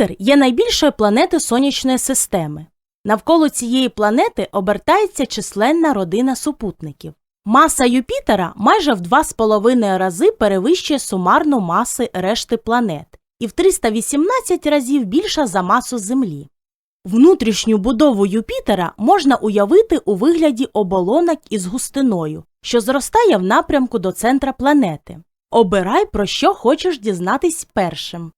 Юпітер є найбільшою планетою сонячної системи. Навколо цієї планети обертається численна родина супутників. Маса Юпітера майже в 2,5 рази перевищує сумарну маси решти планет і в 318 разів більша за масу Землі. Внутрішню будову Юпітера можна уявити у вигляді оболонок із густиною, що зростає в напрямку до центра планети. Обирай, про що хочеш дізнатись першим.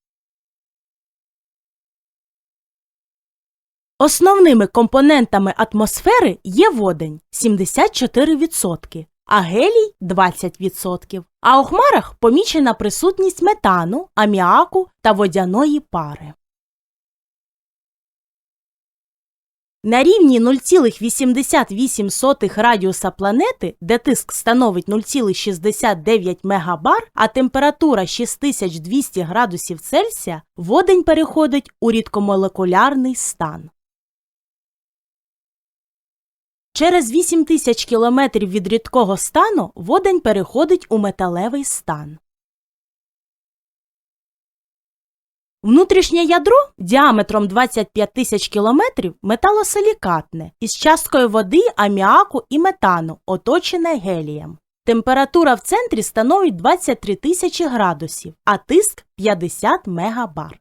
Основними компонентами атмосфери є водень 74%, а гелій 20%. А у хмарах помічена присутність метану, аміаку та водяної пари. На рівні 0,88 радіуса планети, де тиск становить 0,69 мегабар, а температура 6200 градусів Цельсія, водень переходить у рідкомолекулярний стан. Через 8000 кілометрів від рідкого стану водень переходить у металевий стан. Внутрішнє ядро діаметром 25 тисяч кілометрів металосилікатне із часткою води, аміаку і метану, оточене гелієм. Температура в центрі становить 23 тисячі градусів, а тиск 50 мегабар.